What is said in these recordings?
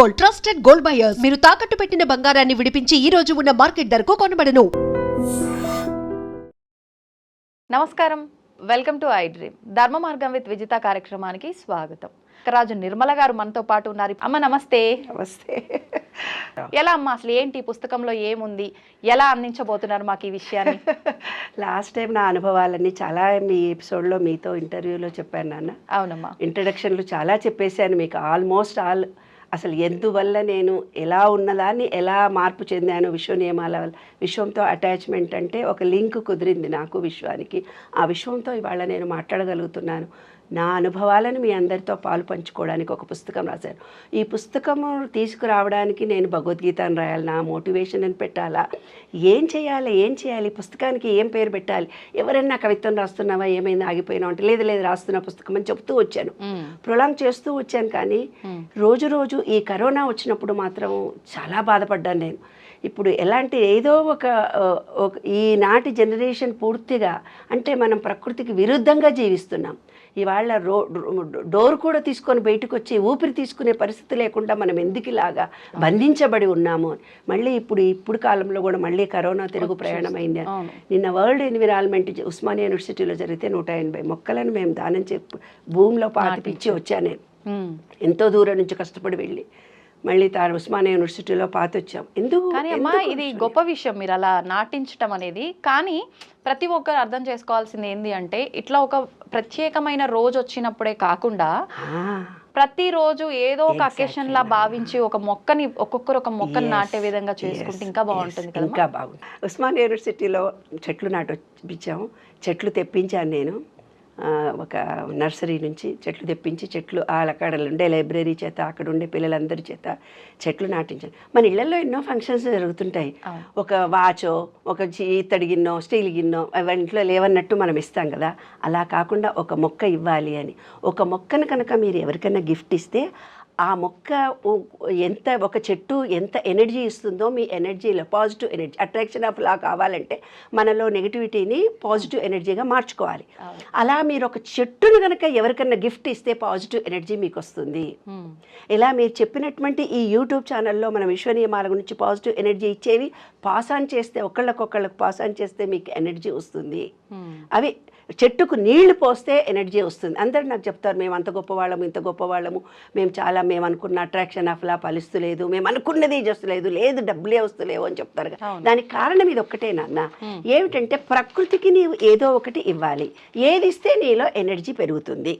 Gold trusted gold buyers. మీరు తాకట్టు పెట్టిన బంగారాన్ని విడిపించి ఈ రోజు ఉన్న మార్కెట్ ధరకు కొనబడను. నమస్కారం. Welcome to I dream. ధర్మ మార్గం విత్ విజిత కార్యక్రమానికి స్వాగతం. రాజు నిర్మల గారు మనతో పాటు ఉన్నారు. అమ్మ నమస్తే. నమస్తే. ఎలా అమ్మ? అసలు ఏంటి ఈ పుస్తకంలో ఏముంది? ఎలా అందించబోతున్నారు మాకు ఈ విషయాన్ని? లాస్ట్ టైం నా అనుభవాలన్నీ చాలా మీ ఎపిసోడ్లో మీతో ఇంటర్వ్యూలో చెప్పాను నాన్న. అవునమ్మా. ఇంట్రడక్షన్లు చాలా చెప్పేశాను మీకు. ఆల్మోస్ట్ ఆల్ అసలు ఎందువల్ల నేను ఎలా ఉన్నదాన్ని ఎలా మార్పు చెందాను విశ్వ నియమాల వల్ల? విశ్వంతో అటాచ్మెంట్ అంటే ఒక లింక్ కుదిరింది నాకు విశ్వానికి. ఆ విశ్వంతో ఇవాళ నేను మాట్లాడగలుగుతున్నాను. నా అనుభవాలను మీ అందరితో పాలు పంచుకోవడానికి ఒక పుస్తకం రాశాను ఈ పుస్తకము తీసుకురావడానికి నేను భగవద్గీతను రాయాలి నా మోటివేషన్ అని పెట్టాలా? ఏం చేయాలి? ఏం చేయాలి? పుస్తకానికి ఏం పేరు పెట్టాలి? ఎవరైనా కవిత్వం రాస్తున్నావా? ఏమైంది? ఆగిపోయినావు అంటే లేదు లేదు రాస్తున్న పుస్తకం అని చెప్తూ వచ్చాను. ప్రొలాంగ్ చేస్తూ వచ్చాను కానీ. రోజు రోజు ఈ కరోనా వచ్చినప్పుడు మాత్రం చాలా బాధపడ్డాను నేను. ఇప్పుడు ఎలాంటి ఏదో ఒక ఈనాటి జనరేషన్ పూర్తిగా అంటే మనం ప్రకృతికి విరుద్ధంగా జీవిస్తున్నాం. ఇవాళ రో డోర్ కూడా తీసుకొని బయటకు వచ్చి ఊపిరి తీసుకునే పరిస్థితి లేకుండా మనం ఎందుకు ఇలాగా బంధించబడి ఉన్నాము. మళ్ళీ ఇప్పుడు ఇప్పుడు కాలంలో కూడా మళ్ళీ కరోనా తిరుగు ప్రయాణం అయింది. నిన్న వరల్డ్ ఎన్విరాన్మెంట్ ఉస్మానియా యూనివర్సిటీలో జరిగితే నూట ఎనభై మొక్కలను మేము దానం చెప్పి భూమిలో పాతిపించి వచ్చాను నేను. ఎంతో దూరం నుంచి కష్టపడి వెళ్ళి మళ్ళీ తాను ఉస్మానియా యూనివర్సిటీలో పాత వచ్చాం ఎందుకు కానీ అమ్మా ఇది? గొప్ప విషయం మీరు అలా నాటించటం అనేది కానీ ప్రతి ఒక్కరు అర్థం చేసుకోవాల్సింది ఏంది అంటే ఇట్లా ఒక ప్రత్యేకమైన రోజు వచ్చినప్పుడే కాకుండా ప్రతిరోజు ఏదో ఒక. అకేషన్ లా భావించి ఒక మొక్కని ఒక్కొక్కరు ఒక మొక్కని నాటే విధంగా చేసుకుంటే ఇంకా బాగుంటుంది ఇంకా బాగుంది. ఉస్మానియా యూనివర్సిటీలో చెట్లు నాటిపించాము చెట్లు తెప్పించాను నేను. ఒక నర్సరీ నుంచి చెట్లు తెప్పించి చెట్లు ఆ అక్కడ ఉండే లైబ్రరీ చేత అక్కడ ఉండే పిల్లలందరి చేత చెట్లు నాటించాను. మన ఇళ్ళలో ఎన్నో ఫంక్షన్స్ జరుగుతుంటాయి. ఒక వాచో ఒక ఇత్తడి గిన్నో స్టీల్ గిన్నో అవి ఇంట్లో లేవన్నట్టు మనం ఇస్తాం కదా. అలా కాకుండా ఒక మొక్క ఇవ్వాలి అని. ఒక మొక్కను కనుక మీరు ఎవరికైనా గిఫ్ట్ ఇస్తే ఆ మొక్క ఎంత ఒక చెట్టు ఎంత ఎనర్జీ ఇస్తుందో మీ ఎనర్జీలో positive energy attraction of law కావాలంటే మనలో నెగిటివిటీని పాజిటివ్ ఎనర్జీగా మార్చుకోవాలి. అలా మీరు ఒక చెట్టును కనుక ఎవరికైనా గిఫ్ట్ ఇస్తే పాజిటివ్ ఎనర్జీ మీకు వస్తుంది. ఇలా మీరు చెప్పినటువంటి ఈ యూట్యూబ్ ఛానల్లో మన విశ్వ నియమాల గురించి పాజిటివ్ ఎనర్జీ ఇచ్చేవి పాస్ ఆన్ చేస్తే ఒకళ్ళకొకళ్ళకు పాస్ ఆన్ చేస్తే మీకు ఎనర్జీ వస్తుంది. అవి చెట్టుకు నీళ్ళు పోస్తే ఎనర్జీ వస్తుంది అందరు నాకు చెప్తారు మేము అంత గొప్పవాళ్ళము ఇంత గొప్పవాళ్ళము మేము చాలా మేము అనుకున్న అట్రాక్షన్ ఆఫ్ లా ఫలిస్తలేదు మేము అనుకున్నది చేస్తలేదు లేదు డబ్బులే వస్తలేవు అని చెప్తారు. దానికి కారణం ఇది ఒక్కటే నాన్న. ఏమిటంటే ప్రకృతికి నీవు ఏదో ఒకటి ఇవ్వాలి. ఏది ఇస్తే నీలో ఎనర్జీ పెరుగుతుంది.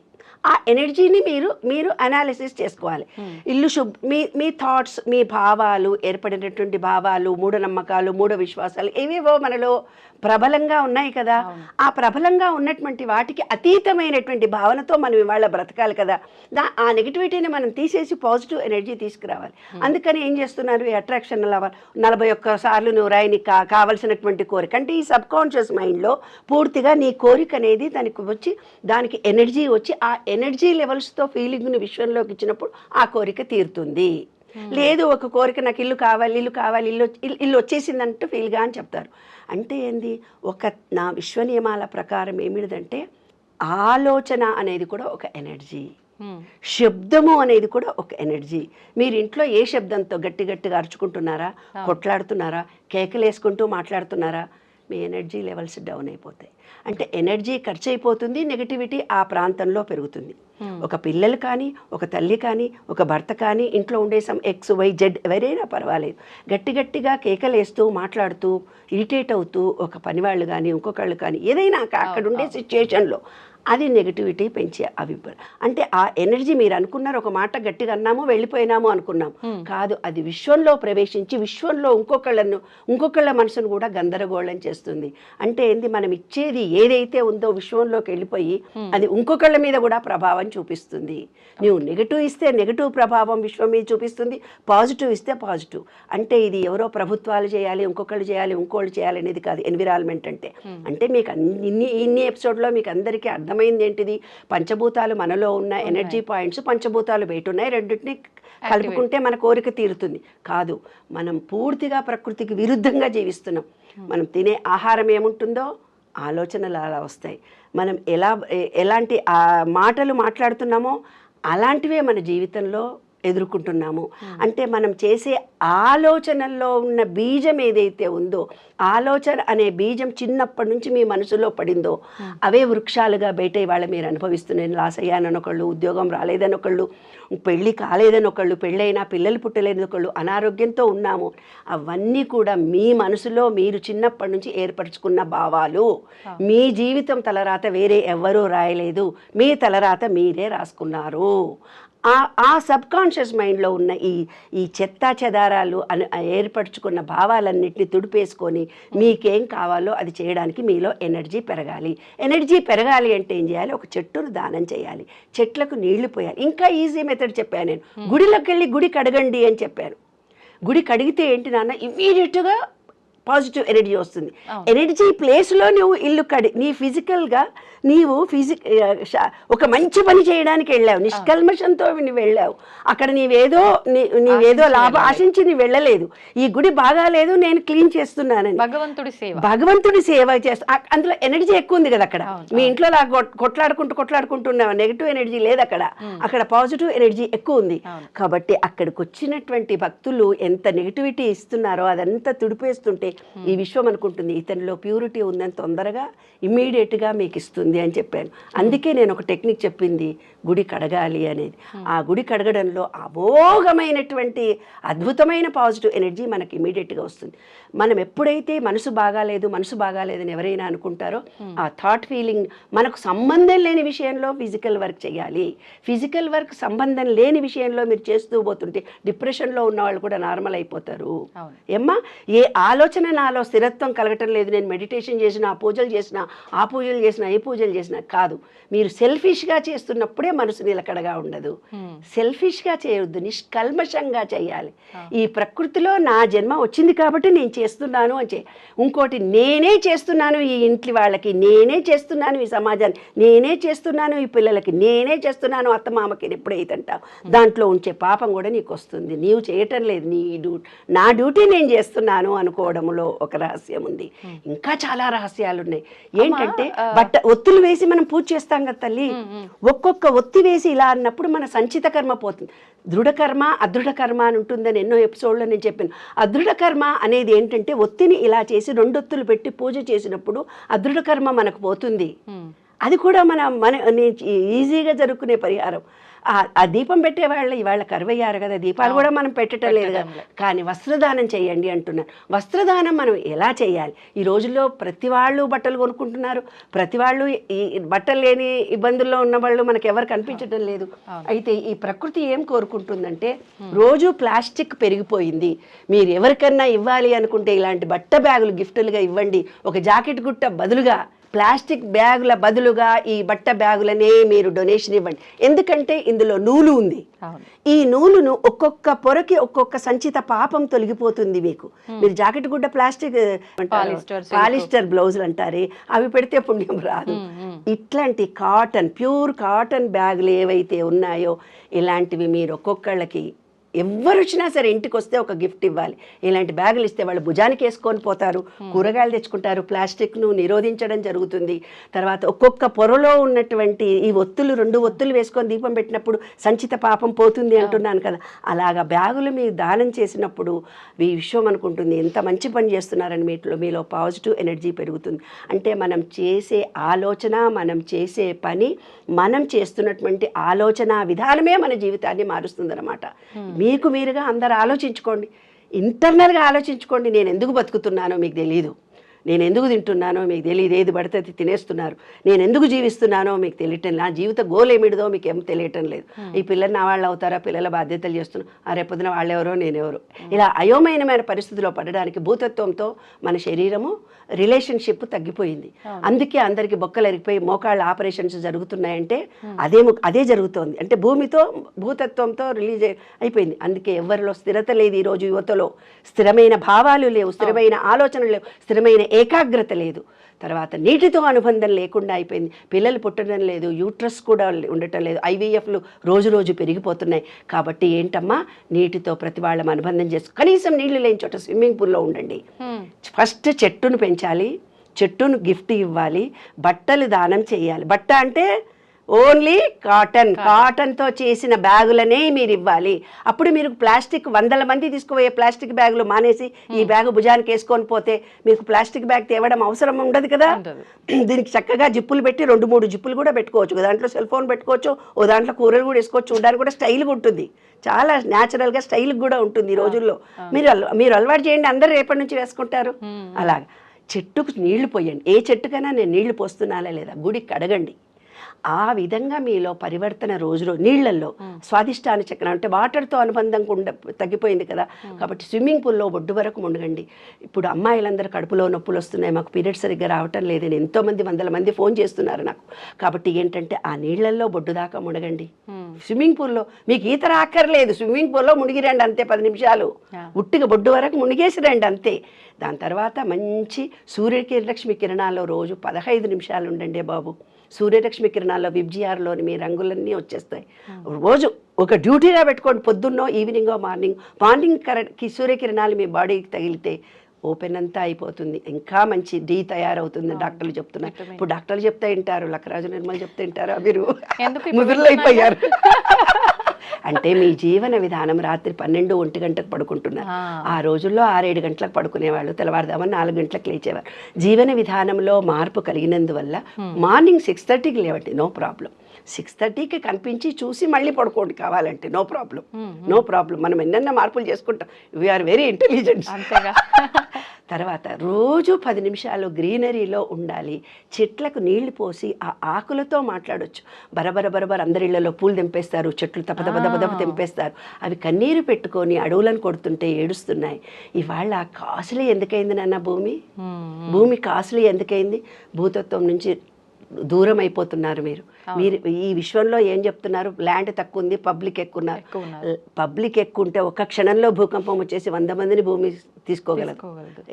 ఆ ఎనర్జీని మీరు మీరు అనాలిసిస్ చేసుకోవాలి. ఇల్లు శుభ్ మీ మీ థాట్స్ మీ భావాలు ఏర్పడినటువంటి భావాలు మూఢనమ్మకాలు మూఢ విశ్వాసాలు ఏవేవో మనలో ప్రబలంగా ఉన్నాయి కదా. ఆ ప్రబలంగా ఉన్నటువంటి వాటికి అతీతమైనటువంటి భావనతో మనం ఇవాళ బ్రతకాలి కదా. దా ఆ నెగిటివిటీని మనం తీసేసి పాజిటివ్ ఎనర్జీ తీసుకురావాలి. అందుకని ఏం చేస్తున్నారు? అట్రాక్షన్ నలభై ఒక్క సార్లు నువ్వు రాయి నీకు కా- కావలసినటువంటి కోరిక. అంటే ఈ సబ్ కాన్షియస్ మైండ్లో పూర్తిగా నీ కోరిక అనేది దానికి వచ్చి దానికి ఎనర్జీ వచ్చి ఆ ఎనర్జీ లెవెల్స్తో ఫీలింగ్ని విశ్వంలోకి ఇచ్చినప్పుడు ఆ కోరిక తీరుతుంది. లేదు ఒక కోరిక నాకు ఇల్లు కావాలి ఇల్లు కావాలి ఇల్లు- ఇల్లు వచ్చేసిందంటూ ఫీల్గా అని చెప్తారు. అంటే ఏంది? ఒక నా విశ్వ నియమాల ప్రకారం ఏమిటిదంటే ఆలోచన అనేది కూడా ఒక ఎనర్జీ. శబ్దము అనేది కూడా ఒక ఎనర్జీ. మీరు ఇంట్లో ఏ శబ్దంతో గట్టి గట్టిగా అరుచుకుంటున్నారా? కొట్లాడుతున్నారా? కేకలేసుకుంటూ మాట్లాడుతున్నారా? మీ ఎనర్జీ లెవెల్స్ డౌన్ అయిపోతాయి. అంటే ఎనర్జీ ఖర్చు అయిపోతుంది నెగిటివిటీ ఆ ప్రాంతంలో పెరుగుతుంది. ఒక పిల్లలు కానీ ఒక తల్లి కానీ ఒక భర్త కానీ ఇంట్లో ఉండే సమ్ ఎక్స్ వై జెడ్ ఎవరైనా పర్వాలేదు. గట్టి గట్టిగా కేకలేస్తూ మాట్లాడుతూ ఇరిటేట్ అవుతూ ఒక పనివాళ్ళు కానీ ఇంకొకళ్ళు కానీ ఏదైనా అక్కడ ఉండే సిచ్యుయేషన్లో అది నెగిటివిటీ పెంచే అభిప్రాయం. అంటే ఆ ఎనర్జీ మీరు అనుకున్నారు ఒక మాట గట్టిగా అన్నాము వెళ్ళిపోయినాము అనుకున్నాం కాదు అది విశ్వంలో ప్రవేశించి విశ్వంలో ఇంకొకళ్ళను ఇంకొకళ్ళ మనసును కూడా గందరగోళం చేస్తుంది. అంటే ఏంది మనం ఇచ్చేది ఏదైతే ఉందో విశ్వంలోకి వెళ్ళిపోయి అది ఇంకొకళ్ళ మీద కూడా ప్రభావం చూపిస్తుంది. నువ్వు నెగిటివ్ ఇస్తే నెగిటివ్ ప్రభావం విశ్వం మీద చూపిస్తుంది పాజిటివ్ ఇస్తే పాజిటివ్ అంటే ఇది ఎవరో ప్రభుత్వాలు చేయాలి ఇంకొకళ్ళు చేయాలి ఇంకోళ్ళు చేయాలి అనేది కాదు ఎన్విరాన్మెంట్ అంటే. అంటే మీకు అన్ని ఇన్ని ఇన్ని ఎపిసోడ్లో మీకు అందరికీ అర్థమైంది ఏంటిది? పంచభూతాలు మనలో ఉన్న ఎనర్జీ పాయింట్స్ పంచభూతాలు బయట ఉన్నాయి రెండింటిని కలుపుకుంటే మన కోరిక తీరుతుంది. కాదు మనం పూర్తిగా ప్రకృతికి విరుద్ధంగా జీవిస్తున్నాం. మనం తినే ఆహారం ఏముంటుందో ఆలోచనలు అలా వస్తాయి. మనం ఎలా ఎలాంటి ఆ మాటలు మాట్లాడుతున్నామో అలాంటివే మన జీవితంలో ఎదుర్కొంటున్నాము. అంటే మనం చేసే ఆలోచనల్లో ఉన్న బీజం ఏదైతే ఉందో ఆలోచన అనే బీజం చిన్నప్పటి నుంచి మీ మనసులో పడిందో అవే వృక్షాలుగా బయట ఇవాళ మీరు అనుభవిస్తున్నాను లాస్ అయ్యానని ఒకళ్ళు ఉద్యోగం రాలేదని ఒకళ్ళు పెళ్ళి కాలేదని ఒకళ్ళు పెళ్ళైనా పిల్లలు పుట్టలేని ఒకళ్ళు అనారోగ్యంతో ఉన్నాము. అవన్నీ కూడా మీ మనసులో మీరు చిన్నప్పటి నుంచి ఏర్పరచుకున్న భావాలు. మీ జీవితం తలరాత వేరే ఎవ్వరూ రాయలేదు. మీ తలరాత మీరే రాసుకున్నారు. ఆ ఆ సబ్ కాన్షియస్ మైండ్లో ఉన్న ఈ ఈ చెత్త చెదారాలు అని ఏర్పరచుకున్న భావాలన్నింటినీ తుడిపేసుకొని మీకేం కావాలో అది చేయడానికి మీలో ఎనర్జీ పెరగాలి. ఎనర్జీ పెరగాలి అంటే ఏం చేయాలి? ఒక చెట్టును దానం చేయాలి. చెట్లకు నీళ్ళు పోయాలి. ఇంకా ఈజీ మెథడ్ చెప్పాను నేను. గుడిలోకి వెళ్ళి గుడి కడగండి అని చెప్పాను గుడి కడిగితే ఏంటి నాన్న? ఇమీడియట్గా పాజిటివ్ ఎనర్జీ వస్తుంది. ఎనర్జీ ప్లేస్లో నువ్వు ఇల్లు కడి నీ ఫిజికల్గా నీవు ఫిజిక్ ఒక మంచి పని చేయడానికి వెళ్ళావు. నిష్కల్మషంతో నువ్వు వెళ్ళావు. అక్కడ నీవేదో నీ- నీవేదో లాభం. ఆశించి నీ వెళ్ళలేదు. ఈ గుడి బాగాలేదు నేను క్లీన్ చేస్తున్నానని. భగవంతుడి సేవ. భగవంతుడి సేవ చేస్తా అందులో ఎనర్జీ ఎక్కువ ఉంది కదా అక్కడ. మీ ఇంట్లో కొట్లాడుకుంటూ కొట్లాడుకుంటున్నావు? నెగిటివ్ ఎనర్జీ లేదు అక్కడ. అక్కడ పాజిటివ్ ఎనర్జీ ఎక్కువ ఉంది. కాబట్టి అక్కడికి వచ్చినటువంటి భక్తులు ఎంత నెగిటివిటీ ఇస్తున్నారో అదంతా తుడిపేస్తుంటే ఈ విశ్వం అనుకుంటుంది ఇతనిలో ప్యూరిటీ ఉందని తొందరగా immediate గా మీకు ఇస్తుంది అని చెప్పాను. అందుకే నేను ఒక టెక్నిక్ చెప్పింది గుడి కడగాలి అనేది. ఆ గుడి కడగడంలో అమోఘమైనటువంటి అద్భుతమైన పాజిటివ్ ఎనర్జీ మనకి ఇమీడియట్గా వస్తుంది. మనం ఎప్పుడైతే మనసు బాగాలేదు మనసు బాగాలేదని ఎవరైనా అనుకుంటారో ఆ థాట్ ఫీలింగ్ మనకు సంబంధం లేని విషయంలో ఫిజికల్ వర్క్ చేయాలి. ఫిజికల్ వర్క్ సంబంధం లేని విషయంలో మీరు చేస్తూ పోతుంటే డిప్రెషన్లో ఉన్న వాళ్ళు కూడా నార్మల్ అయిపోతారు. ఏమ్మా? ఏ ఆలోచన నాలో స్థిరత్వం కలగటం లేదు. నేను మెడిటేషన్ చేసిన ఆ పూజలు చేసిన ఆ పూజలు చేసిన ఏ పూజలు చేసిన కాదు. మీరు సెల్ఫిష్గా చేస్తున్నప్పుడే మనసు నిలకడగా ఉండదు. సెల్ఫిష్గా చేయొద్దు. నిష్కల్మషంగా చేయాలి. ఈ ప్రకృతిలో నా జన్మ వచ్చింది కాబట్టి నేను చేస్తున్నాను అని చే ఇంకోటి నేనే చేస్తున్నాను ఈ ఇంటి వాళ్ళకి నేనే చేస్తున్నాను ఈ సమాజానికి నేనే చేస్తున్నాను ఈ పిల్లలకి నేనే చేస్తున్నాను అత్తమామకి ఎప్పుడైతే అంటావు దాంట్లో ఉంచే పాపం కూడా నీకు వస్తుంది. నీవు చేయటం లేదు. నీ డ్యూటీ నా డ్యూటీ నేను చేస్తున్నాను అనుకోవడంలో ఒక రహస్యం ఉంది ఇంకా చాలా రహస్యాలు ఉన్నాయి ఏంటంటే బట్ట ఒత్తులు వేసి మనం పూజ చేస్తాం కదా తల్లి. ఒక్కొక్క ఒత్తి వేసి ఇలా అన్నప్పుడు మన సంచిత కర్మ పోతుంది. దృఢ కర్మ అదృఢ కర్మ అని ఉంటుందని ఎన్నో ఎపిసోడ్లో నేను చెప్పాను. అదృఢ కర్మ అనేది ఏంటంటే ఒత్తిని ఇలా చేసి రెండు ఒత్తులు పెట్టి పూజ చేసినప్పుడు అదృఢ కర్మ మనకు పోతుంది. అది కూడా మన మన ఈజీగా జరుపుకునే పరిహారం. ఆ- దీపం పెట్టే వాళ్ళు ఇవాళ కరువయ్యారు కదా దీపాలు కూడా మనం పెట్టడం లేదు కదా. కానీ వస్త్రదానం చేయండి అంటున్నారు. వస్త్రదానం మనం ఎలా చేయాలి? ఈ రోజుల్లో ప్రతి వాళ్ళు బట్టలు కొనుక్కుంటున్నారు. ప్రతి వాళ్ళు ఈ బట్టలు లేని ఇబ్బందుల్లో ఉన్న వాళ్ళు మనకి ఎవరు కనిపించడం లేదు. అయితే ఈ ప్రకృతి ఏం కోరుకుంటుందంటే రోజు ప్లాస్టిక్ పెరిగిపోయింది. మీరు ఎవరికన్నా ఇవ్వాలి అనుకుంటే ఇలాంటి బట్ట బ్యాగులు గిఫ్టులుగా ఇవ్వండి. ఒక జాకెట్ గుట్ట బదులుగా ప్లాస్టిక్ బ్యాగుల బదులుగా ఈ బట్ట బ్యాగులనే మీరు డొనేషన్ ఇవ్వండి. ఎందుకంటే ఇందులో నూలు ఉంది. ఈ నూలును ఒక్కొక్క పొరకి ఒక్కొక్క సంచిత పాపం తొలగిపోతుంది మీకు. మీరు జాకెట్ గుడ్డ ప్లాస్టిక్. పాలిస్టర్ బ్లౌజులు అంటారే అవి పెడితే పుణ్యం రాదు. ఇట్లాంటి కాటన్ ప్యూర్ కాటన్ బ్యాగులు ఏవైతే ఉన్నాయో ఇలాంటివి మీరు ఒక్కొక్కళ్ళకి ఎవ్వరు వచ్చినా సరే ఇంటికి వస్తే ఒక గిఫ్ట్ ఇవ్వాలి. ఇలాంటి బ్యాగులు ఇస్తే వాళ్ళు భుజానికి వేసుకొని పోతారు. కూరగాయలు తెచ్చుకుంటారు. ప్లాస్టిక్ను నిరోధించడం జరుగుతుంది. తర్వాత ఒక్కొక్క పొరలో ఉన్నటువంటి ఈ ఒత్తులు రెండు ఒత్తులు వేసుకొని దీపం పెట్టినప్పుడు సంచిత పాపం పోతుంది అంటున్నాను కదా. అలాగా బ్యాగులు మీరు దానం చేసినప్పుడు ఈ విశ్వం అనుకుంటుంది. ఎంత మంచి పని చేస్తున్నారని మీలో మీలో పాజిటివ్ ఎనర్జీ పెరుగుతుంది. అంటే మనం చేసే ఆలోచన మనం చేసే పని మనం చేస్తున్నటువంటి ఆలోచన విధానమే మన జీవితాన్ని మారుస్తుందన్నమాట. మీకు మీరుగా అందరు ఆలోచించుకోండి. ఇంటర్నల్గా ఆలోచించుకోండి. నేను ఎందుకు బతుకుతున్నానో మీకు తెలియదు నేను ఎందుకు తింటున్నానో మీకు తెలియదు ఏది పడితే అది తినేస్తున్నారు. నేను ఎందుకు జీవిస్తున్నానో మీకు తెలియటం నా జీవిత గోల్ ఏమిటిదో మీకు ఏం తెలియటం లేదు. ఈ పిల్లలు నా వాళ్ళు అవుతారా? పిల్లల బాధ్యతలు చేస్తున్నారు ఆ రేపొద్దున వాళ్ళెవరో నేనెవరో ఇలా అయోమయమైన పరిస్థితిలో పడడానికి భూతత్వంతో మన శరీరము రిలేషన్షిప్ తగ్గిపోయింది. అందుకే అందరికి బొక్కలు ఎరిగిపోయి మోకాళ్ళ ఆపరేషన్స్ జరుగుతున్నాయంటే అదే అదే జరుగుతోంది. అంటే భూమితో భూతత్వంతో రిలీజ్ అయిపోయింది. అందుకే ఎవరిలో స్థిరత లేదు ఈ రోజు యువతలో. స్థిరమైన భావాలు లేవు స్థిరమైన ఆలోచనలు లేవు స్థిరమైన ఏకాగ్రత లేదు. తర్వాత నీటితో అనుబంధం లేకుండా అయిపోయింది. పిల్లలు పుట్టడం లేదు యూట్రస్ కూడా ఉండటం లేదు. ఐవీఎఫ్లు రోజు రోజు పెరిగిపోతున్నాయి. కాబట్టి ఏంటమ్మా నీటితో ప్రతి వాళ్ళం అనుబంధం చేసుకో కనీసం నీళ్ళు లేని చోట స్విమ్మింగ్ పూల్లో ఉండండి. ఫస్ట్ చెట్టును పెంచాలి చెట్టును గిఫ్ట్ ఇవ్వాలి బట్టలు దానం చేయాలి. బట్ట అంటే ఓన్లీ కాటన్. కాటన్తో చేసిన బ్యాగులనే మీరు ఇవ్వాలి. అప్పుడు మీరు ప్లాస్టిక్ వందల మంది తీసుకుపోయే ప్లాస్టిక్ బ్యాగులు మానేసి ఈ బ్యాగు భుజానికి వేసుకొని పోతే మీకు ప్లాస్టిక్ బ్యాగ్ తేవడం అవసరం ఉండదు కదా. దీనికి చక్కగా జిప్పులు పెట్టి రెండు మూడు జిప్పులు కూడా పెట్టుకోవచ్చు దాంట్లో సెల్ ఫోన్ పెట్టుకోవచ్చు ఓ దాంట్లో కూరలు కూడా వేసుకోవచ్చు. చూడడానికి కూడా స్టైల్గా ఉంటుంది. చాలా న్యాచురల్గా స్టైల్ కూడా ఉంటుంది ఈ రోజుల్లో. మీరు మీరు అలవాటు చేయండి అందరు రేపటి నుంచి వేసుకుంటారు. అలాగా. చెట్టుకు నీళ్ళు పోయండి. ఏ చెట్టుకైనా నేను నీళ్ళు పోస్తున్నానా లేదా? గుడికి కడగండి ఆ విధంగా మీలో పరివర్తన రోజు రోజు నీళ్ళలో స్వాదిష్టాన చక్రం అంటే వాటర్తో అనుబంధం ఉండ తగ్గిపోయింది కదా. కాబట్టి స్విమ్మింగ్ పూల్లో ఒడ్డు వరకు మునగండి. ఇప్పుడు అమ్మాయిలందరూ కడుపులో నొప్పులు వస్తున్నాయి. మాకు పీరియడ్స్ సరిగ్గా రావటం లేదని ఎంతోమంది వందల మంది ఫోన్ చేస్తున్నారు నాకు. కాబట్టి ఏంటంటే ఆ నీళ్ళలో బొడ్డు దాకా మునగండి. స్విమ్మింగ్ పూల్లో మీకు ఈత రాక్కర్లేదు స్విమ్మింగ్ పూల్లో మునిగి రండి అంతే పది నిమిషాలు. ఉట్టిగా బొడ్డు వరకు మునిగేసి రండి అంతే. దాని తర్వాత మంచి సూర్యకిరలక్ష్మి కిరణాల్లో రోజు పదహైదు నిమిషాలు ఉండండి బాబు. సూర్యలక్ష్మి కిరణాల్లో విబ్జిఆర్లోని మీ రంగులన్నీ వచ్చేస్తాయి. రోజు ఒక డ్యూటీగా పెట్టుకోండి పొద్దున్నో ఈవినింగో మార్నింగ్. మార్నింగ్ కరెక్ట్ సూర్యకిరణాలు మీ బాడీకి తగిలితే ఓపెన్ అంతా అయిపోతుంది. ఇంకా మంచి డీ తయారవుతుంది డాక్టర్లు చెప్తున్నారు. ఇప్పుడు డాక్టర్లు చెప్తే వింటారు లక్కరాజు నిర్మల్ చెప్తే వింటారా మీరు? ముదురులు అయిపోయారు అంటే మీ జీవన విధానం రాత్రి పన్నెండు ఒంటి గంటకు పడుకుంటున్నారు. ఆ. రోజుల్లో ఆరేడు గంటలకు పడుకునేవాళ్ళు తెల్లవారుదామని నాలుగు గంటలకు లేచేవారు. జీవన విధానంలో మార్పు కలిగినందువల్ల మార్నింగ్ సిక్స్ థర్టీకి లేవండి నో ప్రాబ్లం. సిక్స్ థర్టీకి కనిపించి చూసి మళ్ళీ పడుకోండి కావాలంటే నో ప్రాబ్లం. No problem. మనం ఎన్నెన్న మార్పులు చేసుకుంటాం. వీఆర్ వెరీ ఇంటెలిజెంట్ అంతేగా. తర్వాత రోజు పది నిమిషాలు గ్రీనరీలో ఉండాలి. చెట్లకు నీళ్ళు పోసి ఆ ఆకులతో మాట్లాడొచ్చు. బరబర బరబర అందరిళ్ళలో పూలు తెంపేస్తారు. చెట్లు తప తప తప తప తెంపేస్తారు. అవి కన్నీరు పెట్టుకొని అడవులను కొడుతుంటే ఏడుస్తున్నాయి. ఇవాళ కాసులీ ఎందుకైంది నాన్న భూమి? భూమి కాసులీ ఎందుకైంది? భూతత్వం నుంచి దూరం అయిపోతున్నారు మీరు మీరు ఈ విశ్వంలో ఏం చెప్తున్నారు? ల్యాండ్ తక్కువ ఉంది పబ్లిక్ ఎక్కువ ఉన్నారు ఎక్కువ ఉన్నారు. పబ్లిక్ ఎక్కువ ఉంటే ఒక్క క్షణంలో భూకంపం వచ్చేసి వంద మందిని భూమి.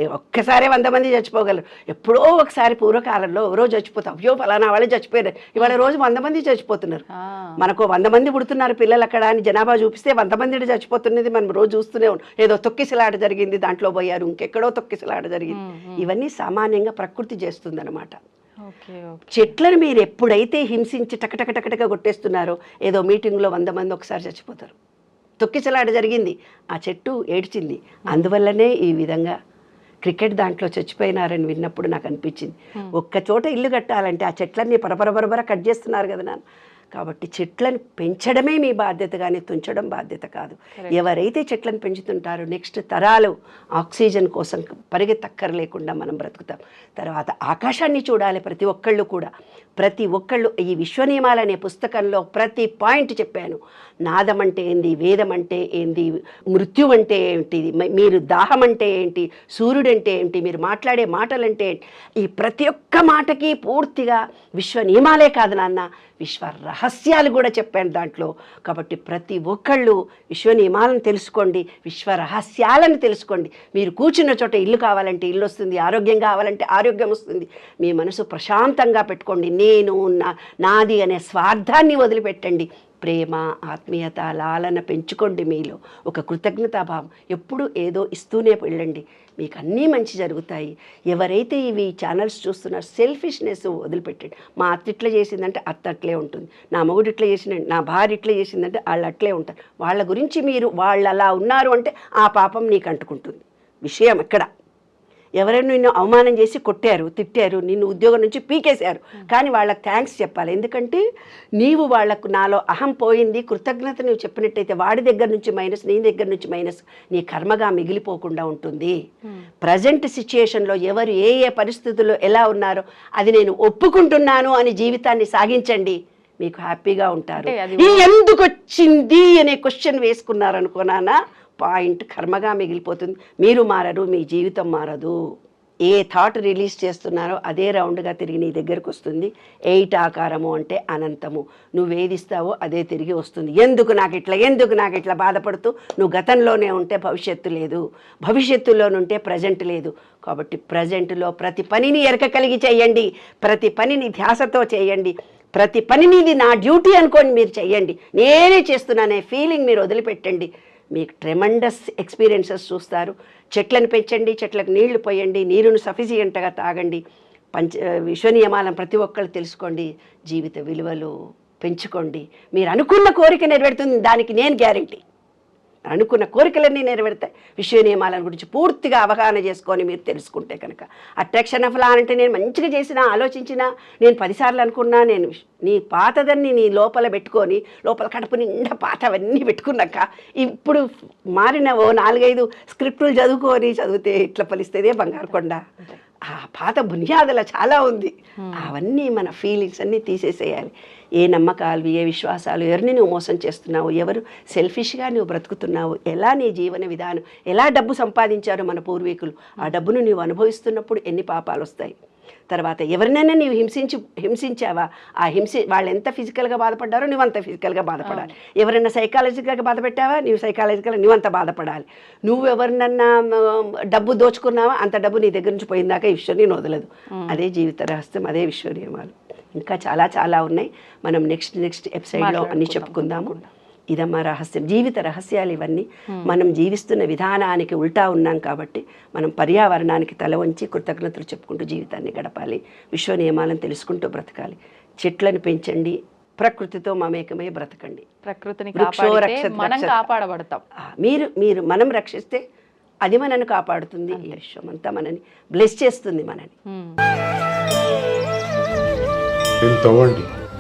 ఏ ఒక్కసారి వంద మంది చచ్చిపోగలరు. ఎప్పుడో ఒకసారి పూర్వకాలంలో ఎవరో చచ్చిపోతాం అయ్యో ఫలానా వాళ్ళు చచ్చిపోయారు. ఇవాళ రోజు వంద మంది చచ్చిపోతున్నారు. మనకు వంద మంది పుడుతున్నారు పిల్లలు అక్కడ అని జనాభా చూపిస్తే వంద మంది చచ్చిపోతున్నది మనం రోజు చూస్తూనే ఉన్నాం. ఏదో తొక్కిసలాట జరిగింది దాంట్లో పోయారు ఇంకెక్కడో తొక్కిసలాట జరిగింది. ఇవన్నీ సామాన్యంగా ప్రకృతి చేస్తుందన్నమాట. చెట్లను మీరు ఎప్పుడైతే హింసించి టకటక టకటక కొట్టేస్తున్నారో ఏదో మీటింగ్లో వంద మంది ఒకసారి చచ్చిపోతారు. తొక్కిసలాట జరిగింది. ఆ చెట్టు ఏడ్చింది. అందువల్లనే ఈ విధంగా క్రికెట్ దాంట్లో చచ్చిపోయినారని విన్నప్పుడు నాకు అనిపించింది. ఒక్క చోట ఇల్లు కట్టాలంటే ఆ చెట్లన్నీ పరపర పరపర కట్ చేస్తున్నారు కదా నాన్న. కాబట్టి చెట్లను పెంచడమే మీ బాధ్యత కానీ తుంచడం బాధ్యత కాదు. ఎవరైతే చెట్లను పెంచుతుంటారో నెక్స్ట్ తరాలు ఆక్సిజన్ కోసం పరిగెత్తక్కర లేకుండా మనం బ్రతుకుతాం. తర్వాత ఆకాశాన్ని చూడాలి ప్రతి ఒక్కళ్ళు కూడా. ప్రతి ఒక్కళ్ళు ఈ విశ్వనియమాలు అనే పుస్తకంలో ప్రతి పాయింట్ చెప్పాను. నాదం అంటే ఏంది? వేదం అంటే ఏంది? మృత్యు అంటే ఏంటి? మీరు దాహం అంటే ఏంటి? సూర్యుడు అంటే ఏంటి? మీరు మాట్లాడే మాటలంటే ఏంటి? ఈ ప్రతి ఒక్క మాటకి పూర్తిగా విశ్వ నియమాలే కాదు నాన్న. విశ్వ రహస్యాలు కూడా చెప్పాను దాంట్లో. కాబట్టి ప్రతి ఒక్కళ్ళు విశ్వ నియమాలను తెలుసుకోండి విశ్వ రహస్యాలను తెలుసుకోండి. మీరు కూర్చున్న చోట ఇల్లు కావాలంటే ఇల్లు వస్తుంది ఆరోగ్యం కావాలంటే ఆరోగ్యం వస్తుంది. మీ మనసు ప్రశాంతంగా పెట్టుకోండి. నేను నా నాది అనే స్వార్థాన్ని వదిలిపెట్టండి. ప్రేమ ఆత్మీయత లాలన పెంచుకోండి మీలో. ఒక కృతజ్ఞతాభావం ఎప్పుడు ఏదో ఇస్తూనే వెళ్ళండి. మీకు అన్నీ మంచి జరుగుతాయి. ఎవరైతే ఇవి ఛానల్స్ చూస్తున్నారో సెల్ఫిష్నెస్ వదిలిపెట్టండి. మా అత్త ఇట్లా చేసిందంటే అత్త అట్లే ఉంటుంది. నా మగుడు ఇట్లా చేసిందంటే నా భార్య ఇట్లా చేసిందంటే వాళ్ళు అట్లే ఉంటారు. వాళ్ళ గురించి మీరు వాళ్ళు అలా ఉన్నారు అంటే ఆ పాపం నీకు అంటుకుంటుంది. విషయం ఎక్కడ? ఎవరైనా నిన్ను అవమానం చేసి కొట్టారు తిట్టారు నిన్ను ఉద్యోగం నుంచి పీకేశారు. కానీ వాళ్ళకి థ్యాంక్స్ చెప్పాలి. ఎందుకంటే నీవు వాళ్ళకు నాలో అహం పోయింది కృతజ్ఞత నువ్వు చెప్పినట్టయితే వాడి దగ్గర నుంచి మైనస్ నీ దగ్గర నుంచి మైనస్ నీ కర్మగా మిగిలిపోకుండా ఉంటుంది. ప్రజెంట్ సిచ్యుయేషన్లో ఎవరు ఏ ఏ పరిస్థితుల్లో ఎలా ఉన్నారో అది నేను ఒప్పుకుంటున్నాను అని జీవితాన్ని సాగించండి. మీకు హ్యాపీగా ఉంటారు. ఈ ఎందుకు వచ్చింది అనే క్వశ్చన్ వేసుకున్నారనుకో నాన్న పాయింట్ కర్మగా మిగిలిపోతుంది. మీరు మారరు మీ జీవితం మారదు. ఏ థాట్ రిలీజ్ చేస్తున్నారో అదే రౌండ్గా తిరిగి నీ దగ్గరకు వస్తుంది. ఎయిట్ ఆకారము అంటే అనంతము. నువ్వు వేధిస్తావో అదే తిరిగి వస్తుంది. ఎందుకు నాకు ఇట్లా ఎందుకు నాకు ఇట్లా బాధపడుతూ నువ్వు గతంలోనే ఉంటే భవిష్యత్తు లేదు. భవిష్యత్తులోనుంటే ప్రజెంట్ లేదు. కాబట్టి ప్రజెంట్లో ప్రతి పనిని ఎరక కలిగి చేయండి. ప్రతి పనిని ధ్యాసతో చేయండి. ప్రతి పనిని ఇది నా డ్యూటీ అనుకోని మీరు చెయ్యండి. నేనే చేస్తున్నానే ఫీలింగ్ మీరు వదిలిపెట్టండి. మీకు ట్రెమండస్ ఎక్స్పీరియన్సెస్ చూస్తారు. చెట్లను పెంచండి చెట్లకు నీళ్ళు పోయండి నీరును సఫిషియంట్గా తాగండి. పంచ విశ్వ నియమాలను ప్రతి ఒక్కళ్ళు తెలుసుకోండి. జీవిత విలువలు పెంచుకోండి. మీరు అనుకున్న కోరిక నెరవేరుతుంది. దానికి నేను గ్యారంటీ. అనుకున్న కోరికలన్నీ నెరవేరుతాయి. విశ్వ నియమాల గురించి పూర్తిగా అవగాహన చేసుకొని మీరు తెలుసుకుంటే కనుక. అట్రాక్షన్ ఆఫ్ లా అంటే నేను మంచిగా చేసినా ఆలోచించినా నేను పదిసార్లు అనుకున్నా నేను నీ పాతదన్ని నీ లోపల పెట్టుకొని లోపల కడుపు నిండా పాతవన్నీ పెట్టుకున్నాక ఇప్పుడు మారిన ఓ నాలుగైదు స్క్రిప్టులు చదువుకొని చదివితే ఇట్లా ఫలిస్తేదే బంగారు కొండ? ఆ పాత బునియాదుల చాలా ఉంది. అవన్నీ మన ఫీలింగ్స్ అన్నీ తీసేసేయాలి. ఏ నమ్మకాలు ఏ విశ్వాసాలు ఎవరిని నువ్వు మోసం చేస్తున్నావు ఎవరు సెల్ఫిష్గా నువ్వు బ్రతుకుతున్నావు ఎలా నీ జీవన విధానం ఎలా డబ్బు సంపాదించారు మన పూర్వీకులు ఆ డబ్బును నువ్వు అనుభవిస్తున్నప్పుడు ఎన్ని పాపాలు వస్తాయి? తర్వాత ఎవరినైనా నీవు హింసించి హింసించావా? ఆ హింసి వాళ్ళు ఎంత ఫిజికల్గా బాధపడ్డారో నువ్వు అంత ఫిజికల్గా బాధపడాలి. ఎవరైనా సైకాలజికల్గా బాధ పెట్టావా నువ్వు సైకాలజికల్గా నువ్వు అంత బాధపడాలి. నువ్వు ఎవరినన్నా డబ్బు దోచుకున్నావా? అంత డబ్బు నీ దగ్గర నుంచి పోయిందాక ఈశ్వర్ నేను వదలదు. అదే జీవిత రహస్యం అదే విశ్వ నియమాలు ఇంకా చాలా చాలా ఉన్నాయి. మనం నెక్స్ట్ నెక్స్ట్ ఎపిసోడ్లో అన్ని చెప్పుకుందాము. ఇదమ్మా రహస్యం. జీవిత రహస్యాలు ఇవన్నీ. మనం జీవిస్తున్న విధానానికి ఉల్టా ఉన్నాం కాబట్టి మనం పర్యావరణానికి తల వంచి కృతజ్ఞతలు చెప్పుకుంటూ జీవితాన్ని గడపాలి. విశ్వ నియమాలను తెలుసుకుంటూ బ్రతకాలి. చెట్లను పెంచండి. ప్రకృతితో మమేకమై బ్రతకండి. ప్రకృతిని మనం. కాపాడబడతాం. మీరు మీరు మనం రక్షిస్తే అది మనను కాపాడుతుంది. ఈ విశ్వం అంతా మనని బ్లెస్ చేస్తుంది మనని. తవ్వండి.